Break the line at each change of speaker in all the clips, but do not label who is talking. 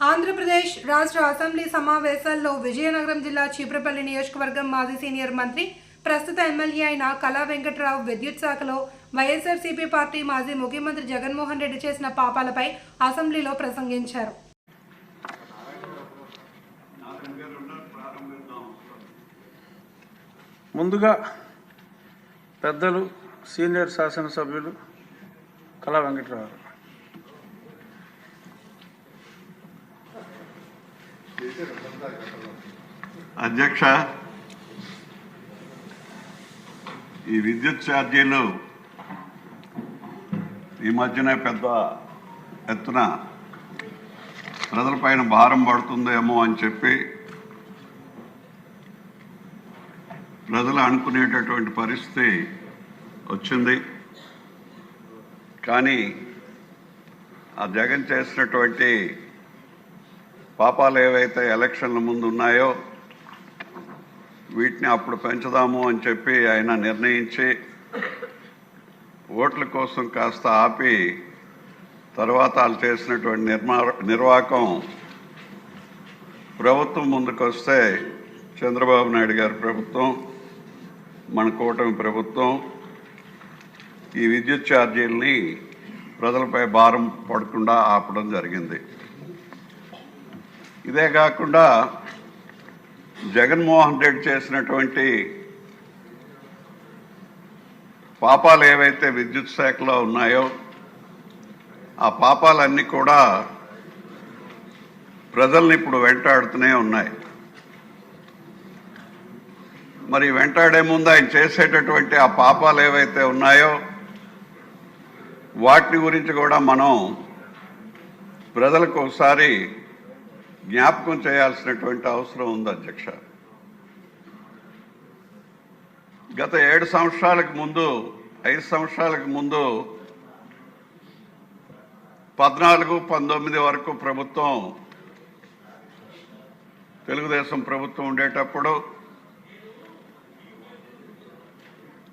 ఆంధ్రప్రదేశ్ రాష్ట్ర అసెంబ్లీ సమావేశాల్లో విజయనగరం జిల్లా చీపురపల్లి నియోజకవర్గం మాజీ సీనియర్ మంత్రి ప్రస్తుత ఎమ్మెల్యే అయిన కళా వెంకట్రావు విద్యుత్ శాఖలో వైఎస్ఆర్సీపీ పార్టీ మాజీ ముఖ్యమంత్రి జగన్మోహన్ రెడ్డి చేసిన పాపాలపై అసెంబ్లీలో ప్రసంగించారు.
ముందుగా పెద్దలు సీనియర్ శాసనసభ్యులు కళా వెంకట్రావు
అధ్యక్ష ఈ విద్యుత్ ఛార్జీలు ఈ మధ్యనే పెద్ద ఎత్తున ప్రజలపైన భారం పడుతుందేమో అని చెప్పి ప్రజలు అనుకునేటటువంటి పరిస్థితి వచ్చింది. కానీ ఆ జగన్ చేసినటువంటి పాపాలు ఏవైతే ఎలక్షన్ల ముందు ఉన్నాయో వీటిని అప్పుడు పెంచుదాము అని చెప్పి ఆయన నిర్ణయించి ఓట్ల కోసం కాస్త ఆపి తర్వాత వాళ్ళు చేసినటువంటి నిర్మా నిర్వాహకం ప్రభుత్వం ముందుకు వస్తే చంద్రబాబు నాయుడు గారి ప్రభుత్వం మన కూటమి ప్రభుత్వం ఈ విద్యుత్ ఛార్జీలని ప్రజలపై భారం పడకుండా ఆపడం జరిగింది. ఇదే కాకుండా జగన్మోహన్ రెడ్డి చేసినటువంటి పాపాలు ఏవైతే విద్యుత్ శాఖలో ఉన్నాయో ఆ పాపాలన్నీ కూడా ప్రజల్ని ఇప్పుడు వెంటాడుతూనే ఉన్నాయి. మరి వెంటాడే ముందు ఆయన చేసేటటువంటి ఆ పాపాలు ఏవైతే ఉన్నాయో వాటి గురించి కూడా మనం ప్రజలకు ఒకసారి జ్ఞాపకం చేయాల్సినటువంటి అవసరం ఉంది అధ్యక్ష. గత ఏడు సంవత్సరాలకు ముందు ఐదు సంవత్సరాలకు ముందు పద్నాలుగు పంతొమ్మిది వరకు ప్రభుత్వం తెలుగుదేశం ప్రభుత్వం ఉండేటప్పుడు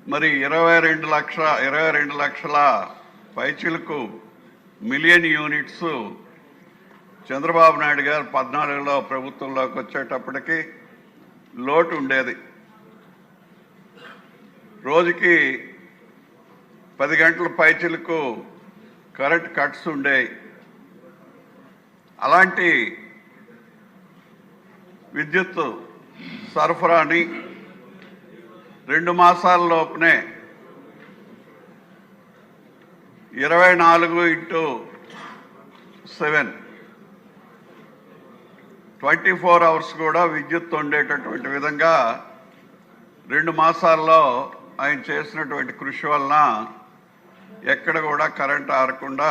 మరి ఇరవై రెండు లక్షల ఇరవై రెండు లక్షల పైచిలకు మిలియన్ యూనిట్స్ చంద్రబాబు నాయుడు గారు పద్నాలుగులో ప్రభుత్వంలోకి వచ్చేటప్పటికి లోటు ఉండేది. రోజుకి పది గంటల పైచిలకు కరెంట్ కట్స్ ఉండేవి అలాంటి విద్యుత్ సరఫరాని రెండు మాసాల లోపునే ఇరవై నాలుగు into seven twenty four hours కూడా విద్యుత్ ఉండేటటువంటి విధంగా రెండు మాసాల్లో ఆయన చేసినటువంటి కృషి వలన ఎక్కడ కూడా కరెంట్ ఆరకుండా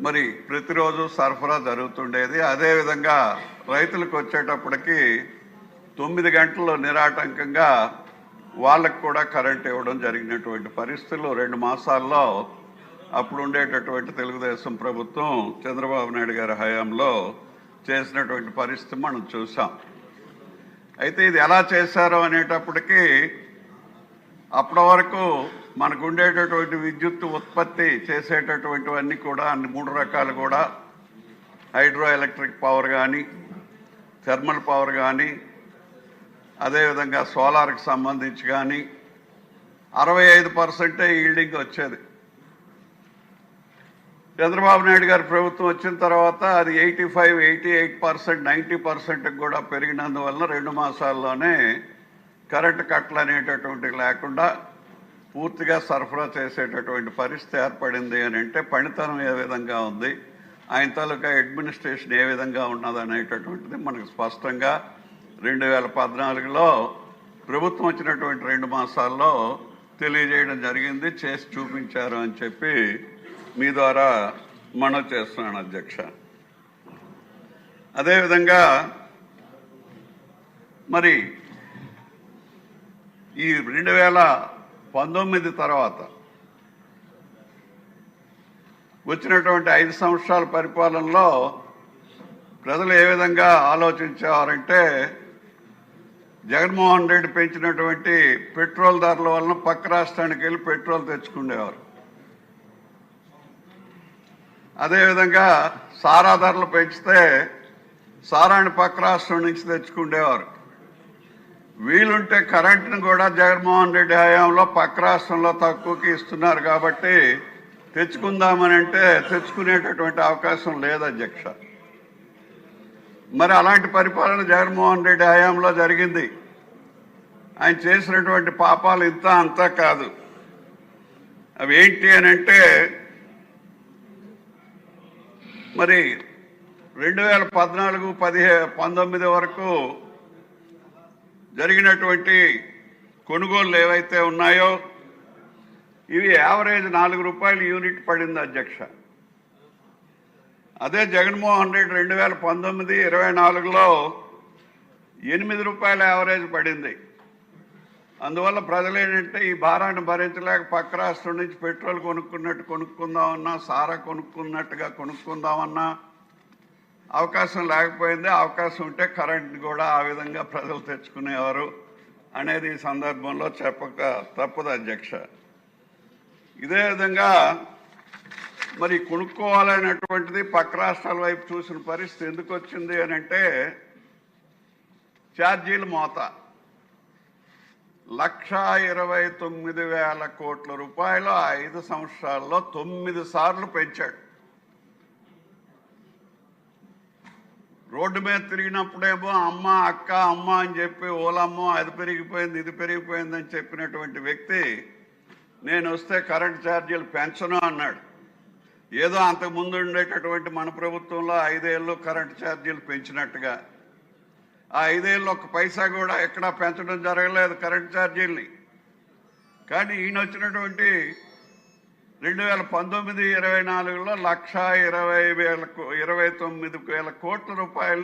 మరి ప్రతిరోజు సరఫరా జరుగుతుండేది. అదేవిధంగా రైతులకు వచ్చేటప్పటికి తొమ్మిది గంటల్లో నిరాటంకంగా వాళ్ళకు కూడా కరెంట్ ఇవ్వడం జరిగినటువంటి పరిస్థితులు రెండు మాసాల్లో అప్పుడు ఉండేటటువంటి తెలుగుదేశం ప్రభుత్వం చంద్రబాబు నాయుడు గారి హయాంలో చేసినటువంటి పరిస్థితి మనం చూసాం. అయితే ఇది ఎలా చేశారు అనేటప్పటికీ అప్పటి వరకు మనకు ఉండేటటువంటి విద్యుత్ ఉత్పత్తి చేసేటటువంటివన్నీ కూడా అన్ని మూడు రకాలు కూడా. హైడ్రో ఎలక్ట్రిక్ పవర్ కానీ థర్మల్ పవర్ కానీ అదేవిధంగా సోలార్కి సంబంధించి కానీ అరవై ఐదు పర్సెంటే ఈల్డింగ్ వచ్చేది. చంద్రబాబు నాయుడు గారి ప్రభుత్వం వచ్చిన తర్వాత అది eighty five eighty eight percent ninety పర్సెంట్కి కూడా పెరిగినందువల్ల రెండు మాసాల్లోనే కరెంటు కట్టలు అనేటటువంటివి లేకుండా పూర్తిగా సరఫరా చేసేటటువంటి పరిస్థితి ఏర్పడింది అని అంటే పనితనం ఏ విధంగా ఉంది ఆయన తాలూకా అడ్మినిస్ట్రేషన్ ఏ విధంగా ఉన్నది అనేటటువంటిది మనకు స్పష్టంగా రెండు వేల పద్నాలుగులో ప్రభుత్వం వచ్చినటువంటి రెండు మాసాల్లో తెలియజేయడం జరిగింది చేసి చూపించారు అని చెప్పి మీ ద్వారా మనవి చేస్తున్నాను అధ్యక్ష. అదేవిధంగా మరి ఈ రెండు వేల పంతొమ్మిది తర్వాత వచ్చినటువంటి ఐదు సంవత్సరాల పరిపాలనలో ప్రజలు ఏ విధంగా ఆలోచించేవారంటే జగన్మోహన్ రెడ్డి పెంచినటువంటి పెట్రోల్ ధరల వలన పక్క రాష్ట్రానికి వెళ్ళి పెట్రోల్ తెచ్చుకునేవారు. అదేవిధంగా సారా ధరలు పెంచితే సారాన్ని పక్క రాష్ట్రం నుంచి తెచ్చుకుండేవారు. వీలుంటే కరెంటును కూడా జగన్మోహన్ రెడ్డి హయాంలో పక్క రాష్ట్రంలో తక్కువకి ఇస్తున్నారు కాబట్టి తెచ్చుకుందామని అంటే తెచ్చుకునేటటువంటి అవకాశం లేదు అధ్యక్ష. మరి అలాంటి పరిపాలన జగన్మోహన్ రెడ్డి హయాంలో జరిగింది. ఆయన చేసినటువంటి పాపాలు ఇంత అంతా కాదు. అవి ఏంటి అని అంటే మరి రెండు వేల పద్నాలుగు పదిహే పంతొమ్మిది వరకు జరిగినటువంటి కొనుగోళ్ళు ఏవైతే ఉన్నాయో ఇవి యావరేజ్ నాలుగు రూపాయలు యూనిట్ పడింది అధ్యక్ష. అదే జగన్మోహన్ రెడ్డి రెండు వేల పంతొమ్మిది ఇరవై నాలుగులో ఎనిమిది రూపాయల యావరేజ్ పడింది. అందువల్ల ప్రజలు ఏంటంటే ఈ భారాన్ని భరించలేక పక్క రాష్ట్రం నుంచి పెట్రోల్ కొనుక్కున్నట్టు కొనుక్కుందామన్నా సారా కొనుక్కున్నట్టుగా కొనుక్కుందామన్నా అవకాశం లేకపోయింది. అవకాశం ఉంటే కరెంట్ కూడా ఆ విధంగా ప్రజలు తెచ్చుకునేవారు అనేది ఈ సందర్భంలో చెప్పక తప్పదు అధ్యక్ష. ఇదే విధంగా మరి కొనుక్కోవాలనేటువంటిది పక్క రాష్ట్రాల వైపు చూసిన పరిస్థితి ఎందుకు వచ్చింది అని అంటే ఛార్జీలు మోత. లక్ష ఇరవై తొమ్మిది వేల కోట్ల రూపాయలు ఐదు సంవత్సరాల్లో తొమ్మిది సార్లు పెంచాడు. రోడ్డు మీద తిరిగినప్పుడేమో అమ్మ అక్క అమ్మ అని చెప్పి ఓలమ్మ అది పెరిగిపోయింది ఇది పెరిగిపోయింది అని చెప్పినటువంటి వ్యక్తి నేను వస్తే కరెంట్ ఛార్జీలు పెంచను అన్నాడు. ఏదో అంతకుముందు ఉండేటటువంటి మన ప్రభుత్వంలో ఐదేళ్ళు కరెంట్ ఛార్జీలు పెంచినట్టుగా ఆ ఐదేళ్ళు ఒక పైసా కూడా ఎక్కడా పెంచడం జరగలేదు కరెంట్ ఛార్జీల్ని. కానీ ఈయన వచ్చినటువంటి రెండు వేల పంతొమ్మిది ఇరవై నాలుగులో లక్ష ఇరవై వేల కో- ఇరవై తొమ్మిది వేల కోట్ల రూపాయలు